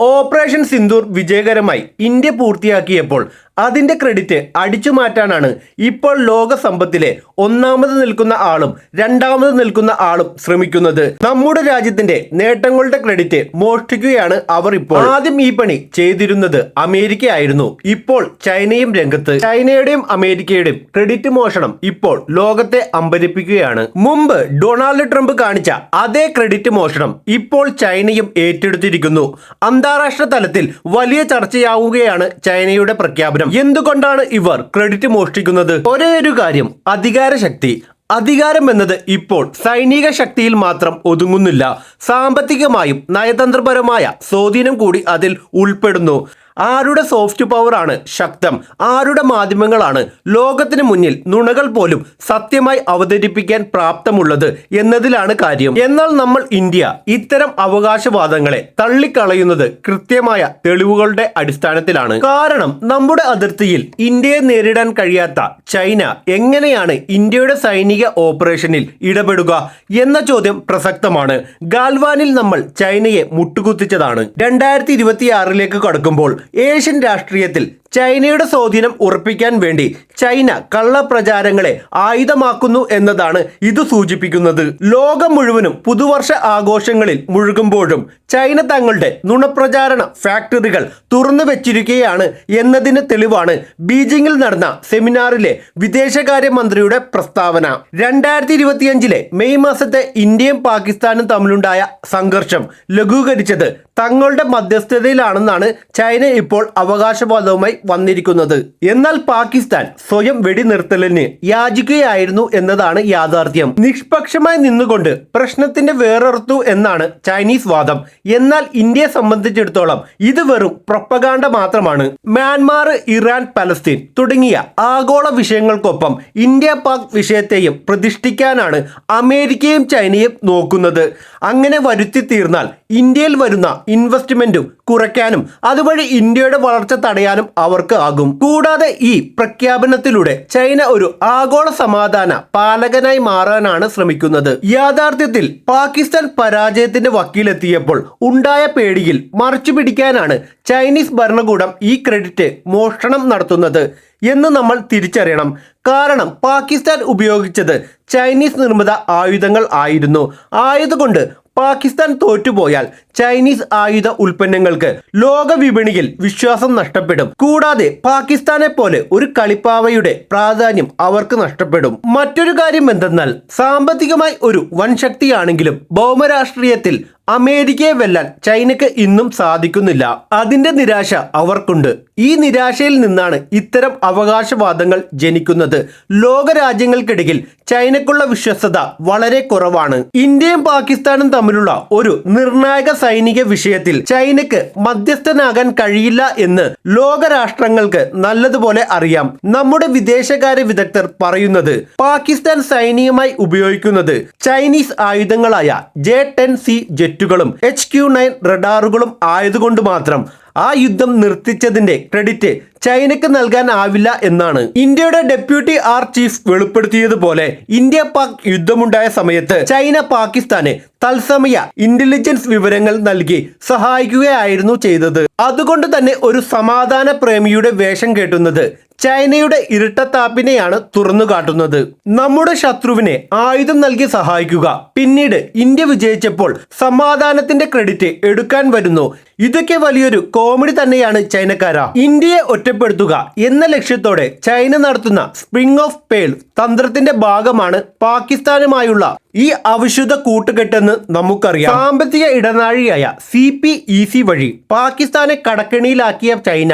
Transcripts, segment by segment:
Operation Sindoor വിജയകരമായി India പൂർത്തിയാക്കിയപ്പോൾ അതിന്റെ credit അടിച്ചു മാറ്റാനാണ് ഇപ്പോൾ ലോക സമ്പത്തിലെ ഒന്നാമത് നിൽക്കുന്ന ആളും രണ്ടാമത് നിൽക്കുന്ന ആളും ശ്രമിക്കുന്നത്. നമ്മുടെ രാജ്യത്തിന്റെ നേട്ടങ്ങളുടെ ക്രെഡിറ്റ് മോഷ്ടിക്കുകയാണ് അവർ ഇപ്പോൾ. ആദ്യം ഈ പണി ചെയ്തിരുന്നത് അമേരിക്ക ആയിരുന്നു ഇപ്പോൾ ചൈനയും രംഗത്ത്. ചൈനയുടെയും അമേരിക്കയുടെയും ക്രെഡിറ്റ് മോഷണം ഇപ്പോൾ ലോകത്തെ അമ്പരിപ്പിക്കുകയാണ്. മുമ്പ് ഡൊണാൾഡ് ട്രംപ് കാണിച്ച അതേ ക്രെഡിറ്റ് മോഷണം ഇപ്പോൾ ചൈനയും ഏറ്റെടുത്തിരിക്കുന്നു. അന്താരാഷ്ട്ര തലത്തിൽ വലിയ ചർച്ചയാവുകയാണ് ചൈനയുടെ പ്രഖ്യാപനം. എന്തുകൊണ്ടാണ് ഇവർ ക്രെഡിറ്റ് മോഷ്ടിക്കുന്നത്? ഒരേ ഒരു കാര്യം അധികാരശക്തി. അധികാരം എന്നത് ഇപ്പോൾ സൈനിക ശക്തിയിൽ മാത്രം ഒതുങ്ങുന്നില്ല. സാമ്പത്തികമായും നയതന്ത്രപരമായ സ്വാധീനം കൂടി അതിൽ ഉൾപ്പെടുന്നു. ആരുടെ സോഫ്റ്റ് പവറാണ് ശക്തം? ആരുടെ മാധ്യമങ്ങളാണ്? ലോകത്തിന് മുന്നിൽ നുണകൾ പോലും സത്യമായി അവതരിപ്പിക്കാൻ പ്രാപ്തമുള്ളത് എന്നതിലാണ് കാര്യം. എന്നാൽ നമ്മൾ ഇന്ത്യ ഇത്തരം അവകാശവാദങ്ങളെ തള്ളിക്കളയുന്നത് കൃത്യമായ തെളിവുകളുടെ അടിസ്ഥാനത്തിലാണ്. കാരണം നമ്മുടെ അതിർത്തിയിൽ ഇന്ത്യയെ നേരിടാൻ കഴിയാത്ത ചൈന എങ്ങനെയാണ് ഇന്ത്യയുടെ സൈനിക ഓപ്പറേഷനിൽ ഇടപെടുക എന്ന ചോദ്യം പ്രസക്തമാണ്. ഗാൽവാനിൽ നമ്മൾ ചൈനയെ മുട്ടുകുത്തിച്ചതാണ്. രണ്ടായിരത്തി ഇരുപത്തിയാറിലേക്ക് കടക്കുമ്പോൾ ഏഷ്യൻ രാഷ്ട്രീയത്തിൽ ചൈനയുടെ സ്വാധീനം ഉറപ്പിക്കാൻ വേണ്ടി ചൈന കള്ളപ്രചാരങ്ങളെ ആയുധമാക്കുന്നു എന്നതാണ് ഇത് സൂചിപ്പിക്കുന്നത്. ലോകം മുഴുവനും പുതുവർഷ ആഘോഷങ്ങളിൽ മുഴുകുമ്പോഴും ചൈന തങ്ങളുടെ നുണപ്രചാരണ ഫാക്ടറികൾ തുറന്നു വെച്ചിരിക്കുകയാണ് എന്നതിന് തെളിവാണ് ബീജിംഗിൽ നടന്ന സെമിനാറിലെ വിദേശകാര്യമന്ത്രിയുടെ പ്രസ്താവന. രണ്ടായിരത്തി ഇരുപത്തിയഞ്ചിലെ മെയ് മാസത്തെ ഇന്ത്യയും പാകിസ്ഥാനും തമ്മിലുണ്ടായ സംഘർഷം ലഘൂകരിച്ചത് തങ്ങളുടെ മധ്യസ്ഥതയിലാണെന്നാണ് ചൈന ഇപ്പോൾ അവകാശവാദവുമായി വന്നിരിക്കുന്നത്. എന്നാൽ പാകിസ്ഥാൻ സ്വയം വെടിനിർത്തലിന് യാചിക്കുകയായിരുന്നു എന്നതാണ് യാഥാർത്ഥ്യം. നിഷ്പക്ഷമായി നിന്നുകൊണ്ട് പ്രശ്നത്തിന്റെ വേറെടുത്തു എന്നാണ് ചൈനീസ് വാദം. എന്നാൽ ഇന്ത്യയെ സംബന്ധിച്ചിടത്തോളം ഇത് വെറും പ്രൊപ്പഗാണ്ട മാത്രമാണ്. മ്യാൻമാർ ഇറാൻ പലസ്തീൻ തുടങ്ങിയ ആഗോള വിഷയങ്ങൾക്കൊപ്പം ഇന്ത്യ പാക് വിഷയത്തെയും പ്രതിഷ്ഠിക്കാനാണ് അമേരിക്കയും ചൈനയും നോക്കുന്നത്. അങ്ങനെ വരുത്തി തീർന്നാൽ ഇന്ത്യയിൽ വരുന്ന ഇൻവെസ്റ്റ്മെന്റും കുറയ്ക്കാനും അതുവഴി ഇന്ത്യയുടെ വളർച്ച തടയാനും അവർക്ക് ആകും. കൂടാതെ ഈ പ്രഖ്യാപനത്തിലൂടെ ചൈന ഒരു ആഗോള സമാധാന പാലകനായി മാറാനാണ് ശ്രമിക്കുന്നത്. യാഥാർത്ഥ്യത്തിൽ പാകിസ്ഥാൻ പരാജയത്തിന്റെ വക്കീലെത്തിയപ്പോൾ ഉണ്ടായ പേടിയിൽ മറച്ചു പിടിക്കാനാണ് ചൈനീസ് ഭരണകൂടം ഈ ക്രെഡിറ്റ് മോഷണം നടത്തുന്നത് എന്ന് നമ്മൾ തിരിച്ചറിയണം. കാരണം പാകിസ്ഥാൻ ഉപയോഗിച്ചത് ചൈനീസ് നിർമ്മിത ആയുധങ്ങൾ ആയിരുന്നു. ആയതുകൊണ്ട് പാകിസ്ഥാൻ തോറ്റുപോയാൽ ചൈനീസ് ആയുധ ഉൽപ്പന്നങ്ങൾക്ക് ലോക വിപണിയിൽ വിശ്വാസം നഷ്ടപ്പെടും. കൂടാതെ പാകിസ്ഥാനെ പോലെ ഒരു കളിപ്പാവയുടെ പ്രാധാന്യം അവർക്ക് നഷ്ടപ്പെടും. മറ്റൊരു കാര്യം എന്തെന്നാൽ സാമ്പത്തികമായി ഒരു വൻ ശക്തിയാണെങ്കിലും ഭൗമരാഷ്ട്രീയത്തിൽ അമേരിക്കയെ വെല്ലാൻ ചൈനയ്ക്ക് ഇന്നും സാധിക്കുന്നില്ല. അതിന്റെ നിരാശ അവർക്കുണ്ട്. ഈ നിരാശയിൽ നിന്നാണ് ഇത്തരം അവകാശവാദങ്ങൾ ജനിക്കുന്നത്. ലോകരാജ്യങ്ങൾക്കിടയിൽ ചൈനക്കുള്ള വിശ്വസ്തത വളരെ കുറവാണ്. ഇന്ത്യയും പാകിസ്ഥാനും തമ്മിലുള്ള ഒരു നിർണായക സൈനിക വിഷയത്തിൽ ചൈനയ്ക്ക് മധ്യസ്ഥനാകാൻ കഴിയില്ല എന്ന് ലോകരാഷ്ട്രങ്ങൾക്ക് നല്ലതുപോലെ അറിയാം നമ്മുടെ വിദേശകാര്യ വിദഗ്ധർ പറയുന്നത്. പാകിസ്ഥാൻ സൈനികമായി ഉപയോഗിക്കുന്നത് ചൈനീസ് ആയുധങ്ങളായ ജെ ടെൻ സി ജെറ്റുകളും എച്ച് ക്യു നയൻ റഡാറുകളും ആയതുകൊണ്ട് മാത്രം. ആ യുദ്ധം നിർത്തിച്ചതിന്റെ ക്രെഡിറ്റ് ചൈനയ്ക്ക് നൽകാനാവില്ല എന്നാണ്. ഇന്ത്യയുടെ ഡെപ്യൂട്ടി ആർ ചീഫ് വെളിപ്പെടുത്തിയതുപോലെ ഇന്ത്യ പാക് യുദ്ധമുണ്ടായ സമയത്ത് ചൈന പാകിസ്ഥാന് തത്സമയ ഇന്റലിജൻസ് വിവരങ്ങൾ നൽകി സഹായിക്കുകയായിരുന്നു ചെയ്തത്. അതുകൊണ്ട് തന്നെ ഒരു സമാധാന പ്രേമിയുടെ വേഷം കേട്ടുന്നത് ചൈനയുടെ ഇരട്ടത്താപ്പിനെയാണ് തുറന്നു കാട്ടുന്നത്. നമ്മുടെ ശത്രുവിനെ ആയുധം നൽകി സഹായിക്കുക. പിന്നീട് ഇന്ത്യ വിജയിച്ചപ്പോൾ സമാധാനത്തിന്റെ ക്രെഡിറ്റ് എടുക്കാൻ വരുന്നു. ഇതൊക്കെ വലിയൊരു കോമഡി തന്നെയാണ് ചൈനക്കാര. ഇന്ത്യയെ ഒറ്റപ്പെടുത്തുക എന്ന ലക്ഷ്യത്തോടെ ചൈന നടത്തുന്ന സ്പ്രിംഗ് ഓഫ് പേൾ തന്ത്രത്തിന്റെ ഭാഗമാണ് പാകിസ്ഥാനുമായുള്ള ഈ അവിശുദ്ധ കൂട്ടുകെട്ടെന്ന് നമുക്കറിയാം. സാമ്പത്തിക ഇടനാഴിയായ സി പി ഇ സി വഴി പാകിസ്ഥാനെ കടക്കെണിയിലാക്കിയ ചൈന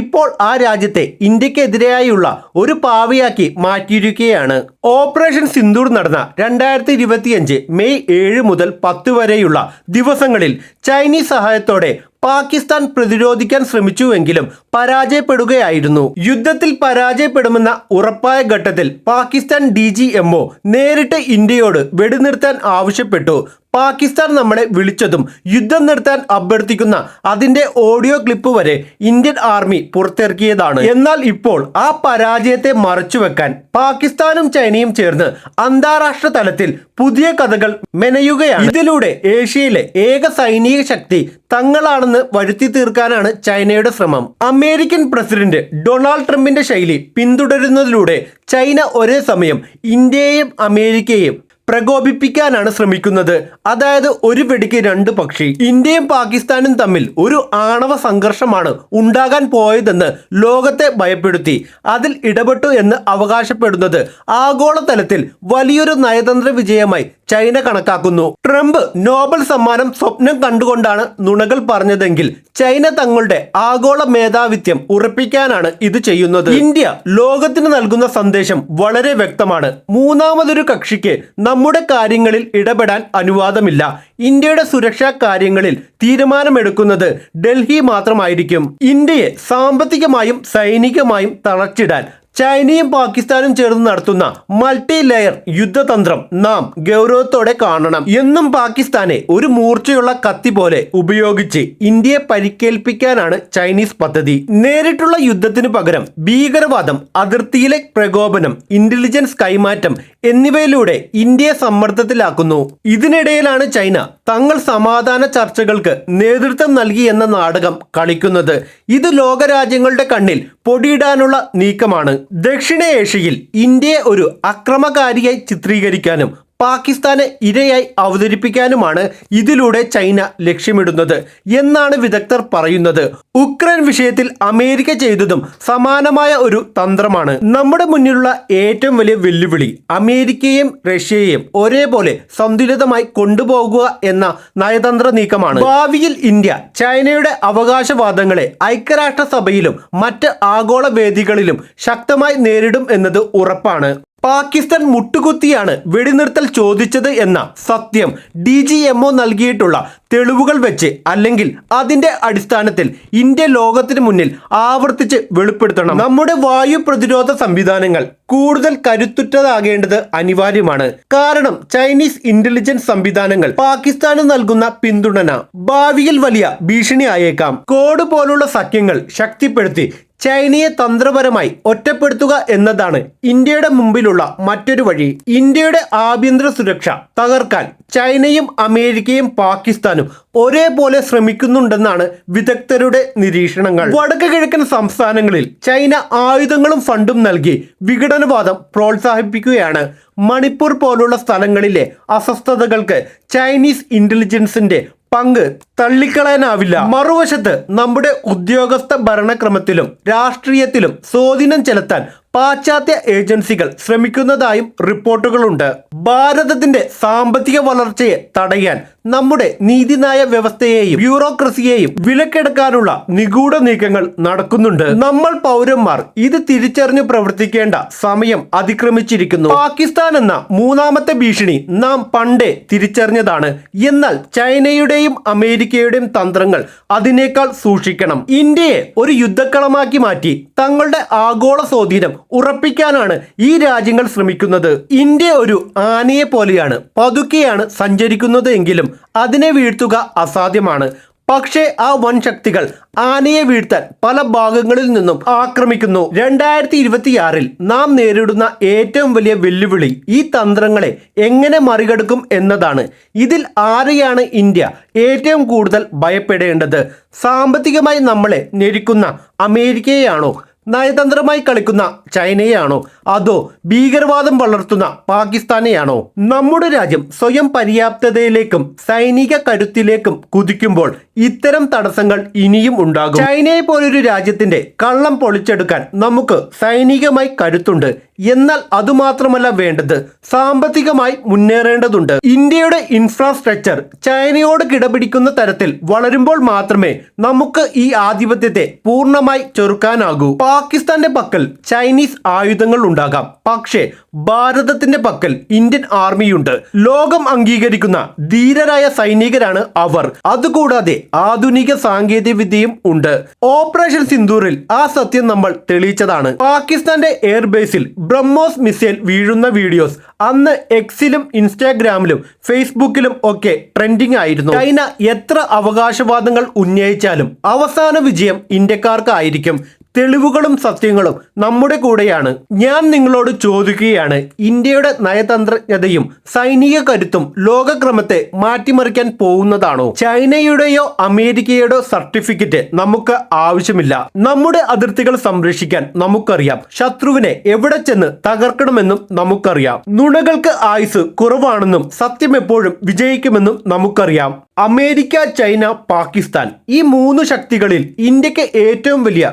ഇപ്പോൾ ആ രാജ്യത്തെ ഇന്ത്യക്കെതിരെയായുള്ള ഒരു പാവിയാക്കി മാറ്റിയിരിക്കുകയാണ്. ഓപ്പറേഷൻ സിന്ദൂർ നടന്ന രണ്ടായിരത്തി ഇരുപത്തിയഞ്ച് മെയ് ഏഴ് മുതൽ പത്ത് വരെയുള്ള ദിവസങ്ങളിൽ ചൈനീസ് സഹായത്തോടെ പാകിസ്ഥാൻ പ്രതിരോധിക്കാൻ ശ്രമിച്ചുവെങ്കിലും പരാജയപ്പെടുകയായിരുന്നു. യുദ്ധത്തിൽ പരാജയപ്പെടുമെന്ന ഉറപ്പായ ഘട്ടത്തിൽ പാകിസ്ഥാൻ ഡി ജി എംഒ നേരിട്ട് ഇന്ത്യയോട് വെടിനിർത്താൻ ആവശ്യപ്പെട്ടു. പാകിസ്ഥാൻ നമ്മളെ വിളിച്ചതും യുദ്ധം നിർത്താൻ അഭ്യർത്ഥിക്കുന്ന അതിന്റെ ഓഡിയോ ക്ലിപ്പ് വരെ ഇന്ത്യൻ ആർമി പുറത്തിറക്കിയതാണ്. എന്നാൽ ഇപ്പോൾ ആ പരാജയത്തെ മറച്ചുവെക്കാൻ പാകിസ്ഥാനും ചൈനയും ചേർന്ന് അന്താരാഷ്ട്ര തലത്തിൽ പുതിയ കഥകൾ മെനയുകയാണ്. ഇതിലൂടെ ഏഷ്യയിലെ ഏക സൈനിക ശക്തി തങ്ങളാണെന്ന് വരുത്തി തീർക്കാനാണ് ചൈനയുടെ ശ്രമം. അമേരിക്കൻ പ്രസിഡന്റ് ഡൊണാൾഡ് ട്രംപിന്റെ ശൈലി പിന്തുടരുന്നതിലൂടെ ചൈന ഒരേ സമയം ഇന്ത്യയെയും അമേരിക്കയെയും പ്രകോപിപ്പിക്കാനാണ് ശ്രമിക്കുന്നത്. അതായത് ഒരു വെടിക്ക് രണ്ട് പക്ഷി. ഇന്ത്യയും പാകിസ്ഥാനും തമ്മിൽ ഒരു ആണവ സംഘർഷമാണ് ഉണ്ടാകാൻ പോയതെന്ന് ലോകത്തെ ഭയപ്പെടുത്തി. അതിൽ ഇടപെട്ടു എന്ന് അവകാശപ്പെടുന്നത് ആഗോളതലത്തിൽ വലിയൊരു നയതന്ത്ര വിജയമായി ചൈന കണക്കാക്കുന്നു. ട്രംപ് നോബൽ സമ്മാനം സ്വപ്നം കണ്ടുകൊണ്ടാണ് നുണകൾ പറഞ്ഞതെങ്കിൽ ചൈന തങ്ങളുടെ ആഗോള മേധാവിത്യം ഉറപ്പിക്കാനാണ് ഇത് ചെയ്യുന്നത്. ഇന്ത്യ ലോകത്തിന് നൽകുന്ന സന്ദേശം വളരെ വ്യക്തമാണ്. മൂന്നാമതൊരു കക്ഷിക്ക് നമ്മുടെ കാര്യങ്ങളിൽ ഇടപെടാൻ അനുവാദമില്ല. ഇന്ത്യയുടെ സുരക്ഷാ കാര്യങ്ങളിൽ തീരുമാനമെടുക്കുന്നത് ഡൽഹി മാത്രമായിരിക്കും. ഇന്ത്യയെ സാമ്പത്തികമായും സൈനികമായും തളച്ചിടാൻ ചൈനയും പാകിസ്ഥാനും ചേർന്ന് നടത്തുന്ന മൾട്ടി ലെയർ യുദ്ധതന്ത്രം നാം ഗൗരവത്തോടെ കാണണം. എന്നും പാകിസ്ഥാനെ ഒരു മൂർച്ചയുള്ള കത്തി പോലെ ഉപയോഗിച്ച് ഇന്ത്യയെ പരിക്കേൽപ്പിക്കാനാണ് ചൈനീസ് പദ്ധതി. നേരിട്ടുള്ള യുദ്ധത്തിന് പകരം ഭീകരവാദം അതിർത്തിയിലെ പ്രകോപനം ഇന്റലിജൻസ് കൈമാറ്റം എന്നിവയിലൂടെ ഇന്ത്യയെ സമ്മർദ്ദത്തിലാക്കുന്നു. ഇതിനിടയിലാണ് ചൈന തങ്ങൾ സമാധാന ചർച്ചകൾക്ക് നേതൃത്വം നൽകി എന്ന നാടകം കളിക്കുന്നത്. ഇത് ലോകരാജ്യങ്ങളുടെ കണ്ണിൽ പൊടിയിടാനുള്ള നീക്കമാണ് ദക്ഷിണേഷ്യയിൽ ഇന്ത്യയെ ഒരു അക്രമകാരിയായി ചിത്രീകരിക്കാനും പാകിസ്ഥാനെ ഇരയായി അവതരിപ്പിക്കാനുമാണ് ഇതിലൂടെ ചൈന ലക്ഷ്യമിടുന്നത് എന്നാണ് വിദഗ്ധർ പറയുന്നത്. ഉക്രൈൻ വിഷയത്തിൽ അമേരിക്ക ചെയ്തതും സമാനമായ ഒരു തന്ത്രമാണ്. നമ്മുടെ മുന്നിലുള്ള ഏറ്റവും വലിയ വെല്ലുവിളി അമേരിക്കയെയും റഷ്യയെയും ഒരേപോലെ സന്തുലിതമായി കൊണ്ടുപോകുക എന്ന നയതന്ത്ര നീക്കമാണ്. ഭാവിയിൽ ഇന്ത്യ ചൈനയുടെ അവകാശവാദങ്ങളെ ഐക്യരാഷ്ട്രസഭയിലും മറ്റ് ആഗോള വേദികളിലും ശക്തമായി നേരിടും എന്നത് ഉറപ്പാണ്. പാകിസ്ഥാൻ മുട്ടുകുത്തിയാണ് വെടിനിർത്തൽ ചോദിച്ചത് എന്ന സത്യം ഡി ജി എംഒ നൽകിയിട്ടുള്ള തെളിവുകൾ വെച്ച് അല്ലെങ്കിൽ അതിന്റെ അടിസ്ഥാനത്തിൽ ഇന്ത്യ ലോകത്തിന് മുന്നിൽ ആവർത്തിച്ച് വെളിപ്പെടുത്തണം. നമ്മുടെ വായു പ്രതിരോധ സംവിധാനങ്ങൾ കൂടുതൽ കരുത്തുറ്റതാകേണ്ടത് അനിവാര്യമാണ്. കാരണം ചൈനീസ് ഇന്റലിജൻസ് സംവിധാനങ്ങൾ പാകിസ്ഥാന് നൽകുന്ന പിന്തുണന ഭാവിയിൽ വലിയ ഭീഷണിയായേക്കാം കോഡ് പോലുള്ള സഖ്യങ്ങൾ ശക്തിപ്പെടുത്തി ചൈനയെ തന്ത്രപരമായി ഒറ്റപ്പെടുത്തുക എന്നതാണ് ഇന്ത്യയുടെ മുമ്പിലുള്ള മറ്റൊരു വഴി. ഇന്ത്യയുടെ ആഭ്യന്തര സുരക്ഷ തകർക്കാൻ ചൈനയും അമേരിക്കയും പാകിസ്ഥാനും ഒരേപോലെ ശ്രമിക്കുന്നുണ്ടെന്നാണ് വിദഗ്ധരുടെ നിരീക്ഷണങ്ങൾ. വടക്ക് കിഴക്കൻ സംസ്ഥാനങ്ങളിൽ ചൈന ആയുധങ്ങളും ഫണ്ടും നൽകി വിഘടനവാദം പ്രോത്സാഹിപ്പിക്കുകയാണ്. മണിപ്പൂർ പോലുള്ള സ്ഥലങ്ങളിലെ അസ്വസ്ഥതകൾക്ക് ചൈനീസ് ഇന്റലിജൻസിന്റെ പങ്ക് തള്ളിക്കളയാനാവില്ല. മറുവശത്ത് നമ്മുടെ ഉദ്യോഗസ്ഥ ഭരണക്രമത്തിലും രാഷ്ട്രീയത്തിലും സ്വാധീനം ചെലുത്താൻ പാശ്ചാത്യ ഏജൻസികൾ ശ്രമിക്കുന്നതായും റിപ്പോർട്ടുകളുണ്ട്. ഭാരതത്തിന്റെ സാമ്പത്തിക വളർച്ചയെ തടയാൻ നമ്മുടെ നീതിന്യായ വ്യവസ്ഥയെയും ബ്യൂറോക്രസിയെയും വിലക്കെടുക്കാനുള്ള നിഗൂഢ നീക്കങ്ങൾ നടക്കുന്നുണ്ട്. നമ്മൾ പൗരന്മാർ ഇത് തിരിച്ചറിഞ്ഞു പ്രവർത്തിക്കേണ്ട സമയം അതിക്രമിച്ചിരിക്കുന്നു. പാകിസ്ഥാൻ എന്ന മൂന്നാമത്തെ ഭീഷണി നാം പണ്ടേ തിരിച്ചറിഞ്ഞതാണ്. എന്നാൽ ചൈനയുടെയും അമേരിക്കയുടെയും തന്ത്രങ്ങൾ അതിനേക്കാൾ സൂക്ഷിക്കണം. ഇന്ത്യയെ ഒരു യുദ്ധക്കളമാക്കി മാറ്റി തങ്ങളുടെ ആഗോള സ്വാധീനം ഉറപ്പിക്കാനാണ് ഈ രാജ്യങ്ങൾ ശ്രമിക്കുന്നത്. ഇന്ത്യ ഒരു ആനയെ പോലെയാണ്. പതുക്കെയാണ് സഞ്ചരിക്കുന്നത് എങ്കിലും അതിനെ വീഴ്ത്തുക അസാധ്യമാണ്. പക്ഷേ ആ വൻ ശക്തികൾ ആനയെ വീഴ്ത്താൻ പല ഭാഗങ്ങളിൽ നിന്നും ആക്രമിക്കുന്നു. രണ്ടായിരത്തി ഇരുപത്തിയാറിൽ നാം നേരിടുന്ന ഏറ്റവും വലിയ വെല്ലുവിളി ഈ തന്ത്രങ്ങളെ എങ്ങനെ മറികടക്കും എന്നതാണ്. ഇതിൽ ആരെയാണ് ഇന്ത്യ ഏറ്റവും കൂടുതൽ ഭയപ്പെടേണ്ടത്? സാമ്പത്തികമായി നമ്മളെ ഞെരിക്കുന്ന അമേരിക്കയെയാണോ? നയതന്ത്രമായി കളിക്കുന്ന ചൈനയാണോ? അതോ ഭീകരവാദം വളർത്തുന്ന പാകിസ്ഥാനെയാണോ? നമ്മുടെ രാജ്യം സ്വയം പര്യാപ്തതയിലേക്കും സൈനിക കരുത്തിലേക്കും കുതിക്കുമ്പോൾ ഇത്തരം തടസ്സങ്ങൾ ഇനിയും ഉണ്ടാകും. ചൈനയെ പോലൊരു രാജ്യത്തിന്റെ കള്ളം പൊളിച്ചെടുക്കാൻ നമുക്ക് സൈനികമായി കരുത്തുണ്ട്. എന്നാൽ അതുമാത്രമല്ല വേണ്ടത് സാമ്പത്തികമായി മുന്നേറേണ്ടതുണ്ട്. ഇന്ത്യയുടെ ഇൻഫ്രാസ്ട്രക്ചർ ചൈനയോട് കിടപിടിക്കുന്ന തരത്തിൽ വളരുമ്പോൾ മാത്രമേ നമുക്ക് ഈ ആധിപത്യത്തെ പൂർണമായി ചെറുക്കാനാകൂ. പാകിസ്ഥാന്റെ പക്കൽ ചൈനീസ് ആയുധങ്ങൾ ഉണ്ടാകാം. പക്ഷേ ഭാരതത്തിന്റെ പക്കൽ ഇന്ത്യൻ ആർമിയുണ്ട്. ലോകം അംഗീകരിക്കുന്ന ധീരരായ സൈനികരാണ് അവർ. അതുകൂടാതെ ആധുനിക സാങ്കേതിക വിദ്യയും ഉണ്ട്. ഓപ്പറേഷൻ സിന്ദൂറിൽ ആ സത്യം നമ്മൾ തെളിയിച്ചതാണ്. പാകിസ്ഥാന്റെ എയർബേസിൽ ബ്രഹ്മോസ് മിസൈൽ വീഴുന്ന വീഡിയോസ് അന്ന് എക്സിലും ഇൻസ്റ്റാഗ്രാമിലും ഫേസ്ബുക്കിലും ഒക്കെ ട്രെൻഡിങ് ആയിരുന്നു. ചൈന എത്ര അവകാശവാദങ്ങൾ ഉന്നയിച്ചാലും അവസാന വിജയം ഇന്ത്യക്കാർക്കായിരിക്കും. തെളിവുകളും സത്യങ്ങളും നമ്മുടെ കൂടെയാണ്. ഞാൻ നിങ്ങളോട് ചോദിക്കുകയാണ്. ഇന്ത്യയുടെ നയതന്ത്രജ്ഞതയും സൈനിക കരുത്തും ലോകക്രമത്തെ മാറ്റിമറിക്കാൻ പോകുന്നതാണോ? ചൈനയുടെയോ അമേരിക്കയുടെയോ സർട്ടിഫിക്കറ്റ് നമുക്ക് ആവശ്യമില്ല. നമ്മുടെ അതിർത്തികൾ സംരക്ഷിക്കാൻ നമുക്കറിയാം. ശത്രുവിനെ എവിടെ ചെന്ന് തകർക്കണമെന്നും നമുക്കറിയാം. നുണകൾക്ക് ആയുസ് കുറവാണെന്നും സത്യം എപ്പോഴും വിജയിക്കുമെന്നും നമുക്കറിയാം. അമേരിക്ക ചൈന പാകിസ്ഥാൻ ഈ മൂന്ന് ശക്തികളിൽ ഇന്ത്യയ്ക്ക് ഏറ്റവും വലിയ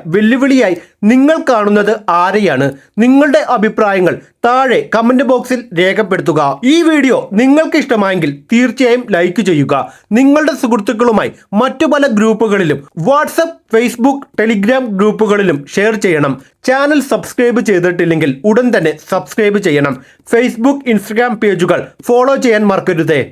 വെല്ലുവിളിയായി നിങ്ങൾ കാണുന്നത് ആരെയാണ്? നിങ്ങളുടെ അഭിപ്രായങ്ങൾ താഴെ കമന്റ് ബോക്സിൽ രേഖപ്പെടുത്തുക. ഈ വീഡിയോ നിങ്ങൾക്ക് ഇഷ്ടമായെങ്കിൽ തീർച്ചയായും ലൈക്ക് ചെയ്യുക. നിങ്ങളുടെ സുഹൃത്തുക്കളുമായി മറ്റു പല ഗ്രൂപ്പുകളിലും വാട്സപ്പ് ഫേസ്ബുക്ക് ടെലിഗ്രാം ഗ്രൂപ്പുകളിലും ഷെയർ ചെയ്യണം. ചാനൽ സബ്സ്ക്രൈബ് ചെയ്തിട്ടില്ലെങ്കിൽ ഉടൻ തന്നെ സബ്സ്ക്രൈബ് ചെയ്യണം. ഫേസ്ബുക്ക് ഇൻസ്റ്റഗ്രാം പേജുകൾ ഫോളോ ചെയ്യാൻ മറക്കരുതേ.